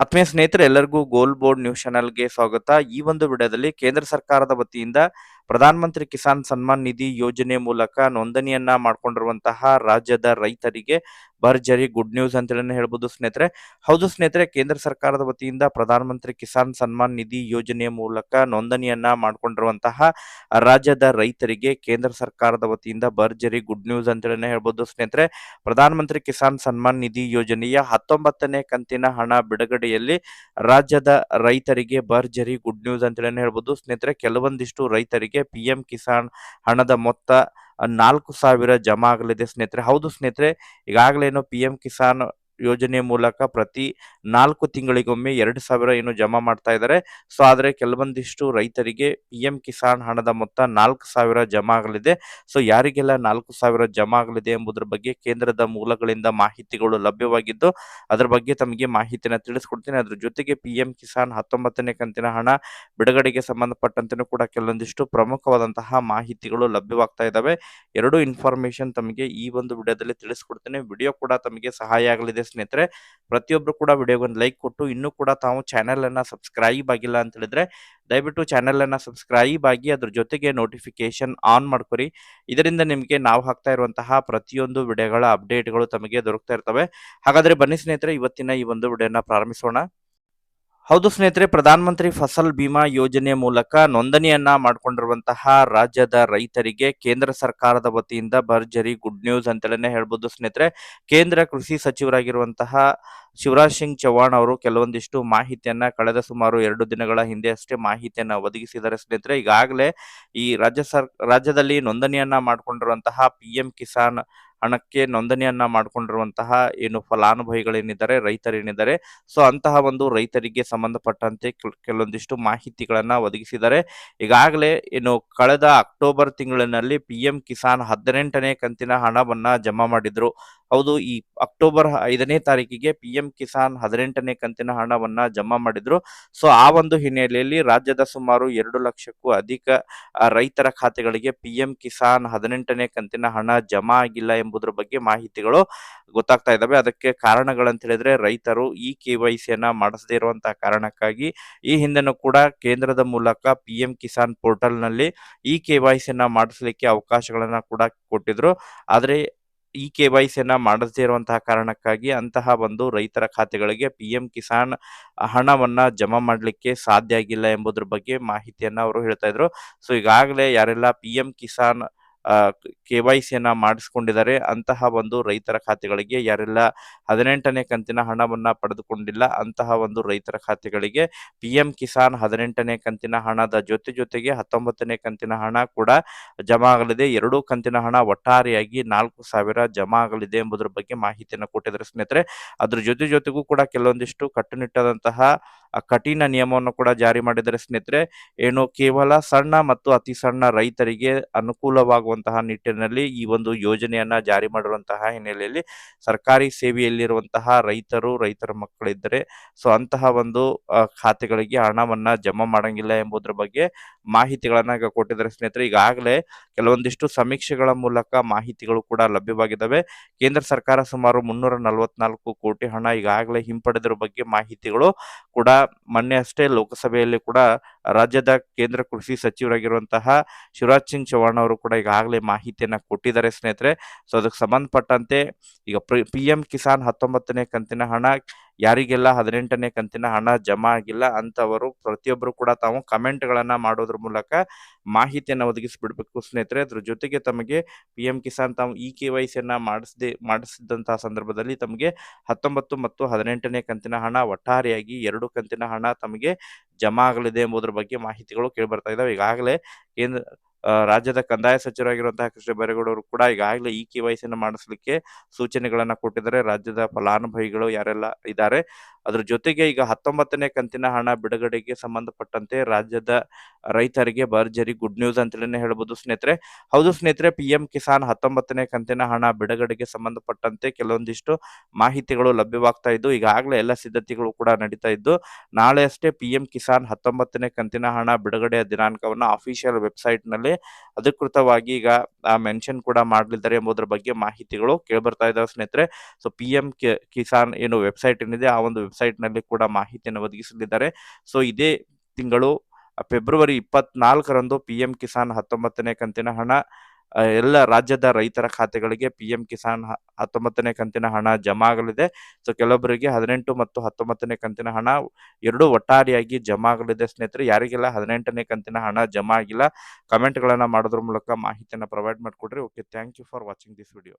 ಆತ್ಮೀಯ ಸ್ನೇಹಿತರೆ, ಎಲ್ಲರಿಗೂ ಗೋಲ್ ಬೋರ್ಡ್ ನ್ಯೂಸ್ ಚಾನೆಲ್ಗೆ ಸ್ವಾಗತ. ಈ ಒಂದು ವಿಡಿಯೋದಲ್ಲಿ ಕೇಂದ್ರ ಸರ್ಕಾರದ ವತಿಯಿಂದ ಪ್ರಧಾನಮಂತ್ರಿ ಕಿಸಾನ್ ಸನ್ಮಾನ್ ನಿಧಿ ಯೋಜನೆ ಮೂಲಕ ನೋಂದಣಿಯನ್ನ ಮಾಡ್ಕೊಂಡಿರುವಂತಹ ರಾಜ್ಯದ ರೈತರಿಗೆ ಭರ್ಜರಿ ಗುಡ್ ನ್ಯೂಸ್ ಅಂತ ಹೇಳಿ ಹೇಳ್ಬೋದು ಸ್ನೇಹಿತರೆ. ಹೌದು ಸ್ನೇಹಿತರೆ, ಕೇಂದ್ರ ಸರ್ಕಾರದ ವತಿಯಿಂದ ಪ್ರಧಾನಮಂತ್ರಿ ಕಿಸಾನ್ ಸನ್ಮಾನ್ ನಿಧಿ ಯೋಜನೆಯ ಮೂಲಕ ನೋಂದಣಿಯನ್ನ ಮಾಡಿಕೊಂಡಿರುವಂತಹ ರಾಜ್ಯದ ರೈತರಿಗೆ ಕೇಂದ್ರ ಸರ್ಕಾರದ ವತಿಯಿಂದ ಭರ್ಜರಿ ಗುಡ್ ನ್ಯೂಸ್ ಅಂತ ಹೇಳಿ ಹೇಳ್ಬೋದು ಸ್ನೇಹಿತರೆ. ಪ್ರಧಾನಮಂತ್ರಿ ಕಿಸಾನ್ ಸನ್ಮಾನ್ ನಿಧಿ ಯೋಜನೆಯ ಹತ್ತೊಂಬತ್ತನೇ ಕಂತಿನ ಹಣ ಬಿಡುಗಡೆಯಲ್ಲಿ ರಾಜ್ಯದ ರೈತರಿಗೆ ಭರ್ಜರಿ ಗುಡ್ ನ್ಯೂಸ್ ಅಂತ ಹೇಳಿ ಹೇಳ್ಬೋದು ಸ್ನೇಹಿತರೆ. ಕೆಲವೊಂದಿಷ್ಟು ರೈತರಿಗೆ ಪಿ ಎಂ ಕಿಸಾನ್ ಹಣದ ಮೊತ್ತ ನಾಲ್ಕು ಸಾವಿರ ಜಮಾ ಆಗಲಿದೆ ಸ್ನೇಹಿತರೆ. ಹೌದು ಸ್ನೇಹಿತರೆ ಈಗಾಗಲೇನು ಪಿ ಎಂ ಕಿಸಾನ್ ಯೋಜನೆ ಮೂಲಕ ಪ್ರತಿ ನಾಲ್ಕು ತಿಂಗಳಿಗೊಮ್ಮೆ ಎರಡು ಸಾವಿರ ಏನು ಜಮಾ ಮಾಡ್ತಾ ಇದ್ದಾರೆ. ಸೊ, ಆದರೆ ಕೆಲವೊಂದಿಷ್ಟು ರೈತರಿಗೆ ಪಿ ಎಂ ಕಿಸಾನ್ ಹಣದ ಮೊತ್ತ ನಾಲ್ಕು ಸಾವಿರ ಜಮಾ ಆಗಲಿದೆ. ಸೊ, ಯಾರಿಗೆಲ್ಲ ನಾಲ್ಕು ಸಾವಿರ ಜಮಾ ಆಗಲಿದೆ ಎಂಬುದರ ಬಗ್ಗೆ ಕೇಂದ್ರದ ಮೂಲಗಳಿಂದ ಮಾಹಿತಿಗಳು ಲಭ್ಯವಾಗಿದ್ದು, ಅದರ ಬಗ್ಗೆ ತಮಗೆ ಮಾಹಿತಿನ ತಿಳಿಸ್ಕೊಡ್ತೀನಿ. ಅದ್ರ ಜೊತೆಗೆ ಪಿ ಎಂ ಕಿಸಾನ್ ಹತ್ತೊಂಬತ್ತನೇ ಕಂತಿನ ಹಣ ಬಿಡುಗಡೆಗೆ ಸಂಬಂಧಪಟ್ಟಂತೆನೂ ಕೂಡ ಕೆಲವೊಂದಿಷ್ಟು ಪ್ರಮುಖವಾದಂತಹ ಮಾಹಿತಿಗಳು ಲಭ್ಯವಾಗ್ತಾ ಇದ್ದಾವೆ. ಎರಡು ಇನ್ಫಾರ್ಮೇಶನ್ ತಮಗೆ ಈ ಒಂದು ವಿಡಿಯೋದಲ್ಲಿ ತಿಳಿಸ್ಕೊಡ್ತೇನೆ. ವಿಡಿಯೋ ಕೂಡ ತಮಗೆ ಸಹಾಯ ಆಗಲಿದೆ. ಸ್ನೇಹಿತರೆ ಪ್ರತಿಯೊಬ್ಬರು ಕೂಡ ವಿಡಿಯೋಗೆ ಒಂದು ಲೈಕ್ ಕೊಟ್ಟು ಇನ್ನೂ ಕೂಡ ತಾವು ಚಾನೆಲ್ ಅನ್ನ ಸಬ್ಸ್ಕ್ರೈಬ್ ಆಗಿಲ್ಲ ಅಂತ ಹೇಳಿದ್ರೆ, ದಯವಿಟ್ಟು ಚಾನೆಲ್ ಅನ್ನ ಸಬ್ಸ್ಕ್ರೈಬ್ ಆಗಿ ಅದ್ರ ಜೊತೆಗೆ ನೋಟಿಫಿಕೇಶನ್ ಆನ್ ಮಾಡ್ಕೊರಿ. ಇದರಿಂದ ನಿಮಗೆ ನಾವು ಹಾಕ್ತಾ ಇರುವಂತಹ ಪ್ರತಿಯೊಂದು ವಿಡಿಯೋಗಳ ಅಪ್ಡೇಟ್ಗಳು ತಮಗೆ ದೊರಕ್ತಾ ಇರ್ತವೆ. ಹಾಗಾದ್ರೆ ಬನ್ನಿ ಸ್ನೇಹಿತರೆ, ಇವತ್ತಿನ ಈ ಒಂದು ವಿಡಿಯೋನ ಪ್ರಾರಂಭಿಸೋಣ. ಹೌದು ಸ್ನೇಹಿತರೆ, ಪ್ರಧಾನಮಂತ್ರಿ ಫಸಲ್ ಬಿಮಾ ಯೋಜನೆ ಮೂಲಕ ನೋಂದಣಿಯನ್ನ ಮಾಡಿಕೊಂಡಿರುವಂತಹ ರಾಜ್ಯದ ರೈತರಿಗೆ ಕೇಂದ್ರ ಸರ್ಕಾರದ ವತಿಯಿಂದ ಭರ್ಜರಿ ಗುಡ್ ನ್ಯೂಸ್ ಅಂತಲೇ ಹೇಳ್ಬೋದು ಸ್ನೇಹಿತರೆ. ಕೇಂದ್ರ ಕೃಷಿ ಸಚಿವರಾಗಿರುವಂತಹ ಶಿವರಾಜ್ ಸಿಂಗ್ ಚೌಹಾಣ್ ಅವರು ಕೆಲವೊಂದಿಷ್ಟು ಮಾಹಿತಿಯನ್ನ ಕಳೆದ ಸುಮಾರು ಎರಡು ದಿನಗಳ ಹಿಂದೆ ಅಷ್ಟೇ ಮಾಹಿತಿಯನ್ನ ಒದಗಿಸಿದ್ದಾರೆ ಸ್ನೇಹಿತರೆ. ಈಗಾಗಲೇ ಈ ರಾಜ್ಯ ಸರ್, ರಾಜ್ಯದಲ್ಲಿ ನೋಂದಣಿಯನ್ನ ಮಾಡಿಕೊಂಡಿರುವಂತಹ ಪಿ ಕಿಸಾನ್ ಹಣಕ್ಕೆ ನೋಂದಣಿಯನ್ನ ಮಾಡಿಕೊಂಡಿರುವಂತಹ ಏನು ಫಲಾನುಭವಿಗಳೇನಿದ್ದಾರೆ, ರೈತರೇನಿದ್ದಾರೆ, ಸೊ ಅಂತಹ ಒಂದು ರೈತರಿಗೆ ಸಂಬಂಧಪಟ್ಟಂತೆ ಕೆಲ್- ಕೆಲವೊಂದಿಷ್ಟು ಮಾಹಿತಿಗಳನ್ನ ಒದಗಿಸಿದ್ದಾರೆ. ಈಗಾಗಲೇ ಏನು ಕಳೆದ ಅಕ್ಟೋಬರ್ ತಿಂಗಳಿನಲ್ಲಿ ಪಿ ಕಿಸಾನ್ ಹದಿನೆಂಟನೇ ಕಂತಿನ ಹಣವನ್ನ ಜಮಾ ಮಾಡಿದ್ರು. ಹೌದು, ಈ ಅಕ್ಟೋಬರ್ ಐದನೇ ತಾರೀಕಿಗೆ ಪಿ ಎಂ ಕಿಸಾನ್ ಹದಿನೆಂಟನೇ ಕಂತಿನ ಹಣವನ್ನ ಜಮಾ ಮಾಡಿದ್ರು. ಸೊ, ಆ ಒಂದು ಹಿನ್ನೆಲೆಯಲ್ಲಿ ರಾಜ್ಯದ ಸುಮಾರು ಎರಡು ಲಕ್ಷಕ್ಕೂ ಅಧಿಕ ರೈತರ ಖಾತೆಗಳಿಗೆ ಪಿ ಕಿಸಾನ್ ಹದಿನೆಂಟನೇ ಕಂತಿನ ಹಣ ಜಮಾ ಆಗಿಲ್ಲ ಎಂಬುದರ ಬಗ್ಗೆ ಮಾಹಿತಿಗಳು ಗೊತ್ತಾಗ್ತಾ ಇದ್ದಾವೆ. ಅದಕ್ಕೆ ಕಾರಣಗಳಂತ ಹೇಳಿದ್ರೆ ರೈತರು ಈ ಕೆ ವೈ ಸಿಯನ್ನ ಮಾಡಿಸದೇ ಇರುವಂತಹ ಕಾರಣಕ್ಕಾಗಿ ಈ ಹಿಂದೆನೂ ಕೂಡ ಕೇಂದ್ರದ ಮೂಲಕ ಪಿ ಎಂ ಕಿಸಾನ್ ಪೋರ್ಟಲ್ನಲ್ಲಿ ಈ ಕೆ ವೈ ಸಿಯನ್ನ ಮಾಡಿಸಲಿಕ್ಕೆ ಅವಕಾಶಗಳನ್ನ ಕೂಡ ಕೊಟ್ಟಿದ್ರು. ಆದರೆ ಈ ಕೆ ವೈ ಮಾಡಿಸದೇ ಇರುವಂತಹ ಕಾರಣಕ್ಕಾಗಿ ಅಂತಹ ಒಂದು ರೈತರ ಖಾತೆಗಳಿಗೆ ಪಿ ಎಂ ಕಿಸಾನ್ ಹಣವನ್ನ ಜಮಾ ಮಾಡಲಿಕ್ಕೆ ಸಾಧ್ಯ ಆಗಿಲ್ಲ ಎಂಬುದ್ರ ಬಗ್ಗೆ ಮಾಹಿತಿಯನ್ನ ಅವರು ಹೇಳ್ತಾ ಇದ್ರು. ಸೊ, ಈಗಾಗಲೇ ಯಾರೆಲ್ಲ P M Kisan K Y ಸಿಯನ್ನ ಮಾಡಿಸ್ಕೊಂಡಿದ್ದಾರೆ. ಅಂತಹ ಒಂದು ರೈತರ ಖಾತೆಗಳಿಗೆ ಯಾರೆಲ್ಲ ಹದಿನೆಂಟನೇ ಕಂತಿನ ಹಣವನ್ನ ಪಡೆದುಕೊಂಡಿಲ್ಲ, ಅಂತಹ ಒಂದು ರೈತರ ಖಾತೆಗಳಿಗೆ ಪಿ ಎಂ ಕಿಸಾನ್ ಹದಿನೆಂಟನೇ ಕಂತಿನ ಹಣದ ಜೊತೆ ಜೊತೆಗೆ ಹತ್ತೊಂಬತ್ತನೇ ಕಂತಿನ ಹಣ ಕೂಡ ಜಮಾ ಆಗಲಿದೆ. ಎರಡೂ ಕಂತಿನ ಹಣ ಒಟ್ಟಾರೆಯಾಗಿ ನಾಲ್ಕು ಸಾವಿರ ಜಮಾ ಆಗಲಿದೆ ಎಂಬುದರ ಬಗ್ಗೆ ಮಾಹಿತಿಯನ್ನು ಕೊಟ್ಟಿದ್ದಾರೆ ಸ್ನೇಹಿತರೆ. ಅದ್ರ ಜೊತೆ ಜೊತೆಗೂ ಕೂಡ ಕೆಲವೊಂದಿಷ್ಟು ಕಟ್ಟುನಿಟ್ಟಾದಂತಹ ಕಠಿಣ ನಿಯಮವನ್ನು ಕೂಡ ಜಾರಿ ಮಾಡಿದರೆ ಸ್ನೇಹಿತರೆ. ಏನು ಕೇವಲ ಸಣ್ಣ ಮತ್ತು ಅತಿ ಸಣ್ಣ ರೈತರಿಗೆ ಅನುಕೂಲವಾಗುವಂತಹ ನಿಟ್ಟಿನಲ್ಲಿ ಈ ಒಂದು ಯೋಜನೆಯನ್ನ ಜಾರಿ ಮಾಡಿರುವಂತಹ ಹಿನ್ನೆಲೆಯಲ್ಲಿ ಸರ್ಕಾರಿ ಸೇವೆಯಲ್ಲಿರುವಂತಹ ರೈತರು, ರೈತರ ಮಕ್ಕಳಿದ್ದರೆ ಸೊ ಅಂತಹ ಒಂದು ಖಾತೆಗಳಿಗೆ ಹಣವನ್ನ ಜಮಾ ಮಾಡಂಗಿಲ್ಲ ಎಂಬುದರ ಬಗ್ಗೆ ಮಾಹಿತಿಗಳನ್ನ ಕೊಟ್ಟಿದ್ದಾರೆ ಸ್ನೇಹಿತರೆ. ಈಗಾಗಲೇ ಕೆಲವೊಂದಿಷ್ಟು ಸಮೀಕ್ಷೆಗಳ ಮೂಲಕ ಮಾಹಿತಿಗಳು ಕೂಡ ಲಭ್ಯವಾಗಿದ್ದಾವೆ ಕೇಂದ್ರ ಸರ್ಕಾರ ಸುಮಾರು ಮುನ್ನೂರ ನಲವತ್ನಾಲ್ಕು ಕೋಟಿ ಹಣ ಈಗಾಗಲೇ ಹಿಂಪಡೆದಿರೋ ಬಗ್ಗೆ ಮಾಹಿತಿಗಳು ಕೂಡ ಮೊನ್ನೆ ಅಷ್ಟೇ ಲೋಕಸಭೆಯಲ್ಲಿ ಕೂಡ ರಾಜ್ಯದ ಕೇಂದ್ರ ಕೃಷಿ ಸಚಿವರಾಗಿರುವಂತಹ ಶಿವರಾಜ್ ಸಿಂಗ್ ಚೌಹಾಣ್ ಅವರು ಕೂಡ ಈಗಾಗಲೇ ಮಾಹಿತಿಯನ್ನು ಕೊಟ್ಟಿದ್ದಾರೆ ಸ್ನೇಹಿತರೆ. ಸೊ ಅದಕ್ಕೆ ಸಂಬಂಧಪಟ್ಟಂತೆ ಈಗ ಪಿ ಎಂ ಕಿಸಾನ್ ಹತ್ತೊಂಬತ್ತನೇ ಕಂತಿನ ಹಣ, ಯಾರಿಗೆಲ್ಲ ಹದಿನೆಂಟನೇ ಕಂತಿನ ಹಣ ಜಮಾ ಆಗಿಲ್ಲ ಅಂತವರು ಪ್ರತಿಯೊಬ್ಬರು ಕೂಡ ತಾವು ಕಮೆಂಟ್ಗಳನ್ನು ಮಾಡೋದ್ರ ಮೂಲಕ ಮಾಹಿತಿಯನ್ನು ಒದಗಿಸಿಬಿಡ್ಬೇಕು ಸ್ನೇಹಿತರೆ. ಅದ್ರ ಜೊತೆಗೆ ತಮಗೆ ಪಿ ಎಂ ಕಿಸಾನ್ ತಾವು ಇ ಕೆ ವೈ ಸಿಯನ್ನು ಮಾಡಿಸದೆ, ಮಾಡಿಸಿದಂತಹ ಸಂದರ್ಭದಲ್ಲಿ ತಮಗೆ ಹತ್ತೊಂಬತ್ತು ಮತ್ತು ಹದಿನೆಂಟನೇ ಕಂತಿನ ಹಣ, ಒಟ್ಟಾರೆಯಾಗಿ ಎರಡು ಕಂತಿನ ಹಣ ತಮಗೆ ಜಮಾ ಆಗಲಿದೆ ಎಂಬುದರ ಬಗ್ಗೆ ಮಾಹಿತಿಗಳು ಕೇಳಿಬರ್ತಾ ಇದ್ದಾವೆ ಈಗಾಗಲೇ ಕೇಂದ್ರ ರಾಜ್ಯದ ಕಂದಾಯ ಸಚಿವರಾಗಿರುವಂತಹ ಕೃಷ್ಣ ಬೈರೇಗೌಡ ಕೂಡ ಈಗಾಗಲೇ ಇ ಕೆ ವೈ ಸಿಯನ್ನು ಮಾಡಿಸಲಿಕ್ಕೆ ಸೂಚನೆಗಳನ್ನ ಕೊಟ್ಟಿದ್ದಾರೆ. ರಾಜ್ಯದ ಫಲಾನುಭವಿಗಳು ಯಾರೆಲ್ಲ ಇದ್ದಾರೆ, ಅದ್ರ ಜೊತೆಗೆ ಈಗ ಹತ್ತೊಂಬತ್ತನೇ ಕಂತಿನ ಹಣ ಬಿಡುಗಡೆಗೆ ಸಂಬಂಧಪಟ್ಟಂತೆ ರಾಜ್ಯದ ರೈತರಿಗೆ ಭರ್ಜರಿ ಗುಡ್ ನ್ಯೂಸ್ ಅಂತಲೇ ಹೇಳ್ಬೋದು ಸ್ನೇಹಿತರೆ. ಹೌದು ಸ್ನೇಹಿತರೆ, ಪಿ ಎಂ ಕಿಸಾನ್ ಹತ್ತೊಂಬತ್ತನೇ ಕಂತಿನ ಹಣ ಬಿಡುಗಡೆಗೆ ಸಂಬಂಧಪಟ್ಟಂತೆ ಕೆಲವೊಂದಿಷ್ಟು ಮಾಹಿತಿಗಳು ಲಭ್ಯವಾಗ್ತಾ ಇದ್ದು, ಈಗಾಗಲೇ ಎಲ್ಲ ಸಿದ್ಧತೆಗಳು ಕೂಡ ನಡೀತಾ ಇದ್ದು, ನಾಳೆ ಅಷ್ಟೇ ಪಿ ಎಂ ಕಿಸಾನ್ ಹತ್ತೊಂಬತ್ತನೇ ಕಂತಿನ ಹಣ ಬಿಡುಗಡೆಯ ದಿನಾಂಕವನ್ನು ಅಫಿಷಿಯಲ್ ವೆಬ್ಸೈಟ್ನಲ್ಲಿ ಈಗಾಗಲೇ ಅಧಿಕೃತವಾಗಿ ಈಗ ಮೆನ್ಷನ್ ಕೂಡ ಮಾಡಲಿದ್ದಾರೆ ಎಂಬುದರ ಬಗ್ಗೆ ಮಾಹಿತಿಗಳು ಕೇಳ್ಬರ್ತಾ ಇದ್ದಾವೆ ಸ್ನೇಹಿತರೆ. ಸೊ ಪಿ ಎಂ ಕಿಸಾನ್ ಏನು ವೆಬ್ಸೈಟ್ ಏನಿದೆ, ಆ ಒಂದು ವೆಬ್ಸೈಟ್ನಲ್ಲಿ ಕೂಡ ಮಾಹಿತಿಯನ್ನು ಒದಗಿಸಲಿದ್ದಾರೆ. ಸೊ ಇದೇ ತಿಂಗಳು ಫೆಬ್ರವರಿ ಇಪ್ಪತ್ನಾಲ್ಕರಂದು ಪಿ ಎಂ ಕಿಸಾನ್ ಹತ್ತೊಂಬತ್ತನೇ ಕಂತಿನ ಹಣ ಎಲ್ಲ ರಾಜ್ಯದ ರೈತರ ಖಾತೆಗಳಿಗೆ ಪಿ ಎಂ ಕಿಸಾನ್ ಹತ್ತೊಂಬತ್ತನೇ ಕಂತಿನ ಹಣ ಜಮಾ ಆಗಲಿದೆ ಸೊ, ಕೆಲವೊಬ್ಬರಿಗೆ ಹದಿನೆಂಟು ಮತ್ತು ಹತ್ತೊಂಬತ್ತನೇ ಕಂತಿನ ಹಣ ಎರಡು ಒಟ್ಟಾರೆಯಾಗಿ ಜಮಾ ಆಗಲಿದೆ ಸ್ನೇಹಿತರೆ, ಯಾರಿಗೆಲ್ಲ ಹದಿನೆಂಟನೇ ಕಂತಿನ ಹಣ ಜಮಾ ಆಗಿಲ್ಲ ಕಮೆಂಟ್ಗಳನ್ನು ಮಾಡೋದ್ರ ಮೂಲಕ ಮಾಹಿತಿಯನ್ನು ಪ್ರೊವೈಡ್ ಮಾಡಿಕೊಡ್ರಿ. Okay thank you for watching this video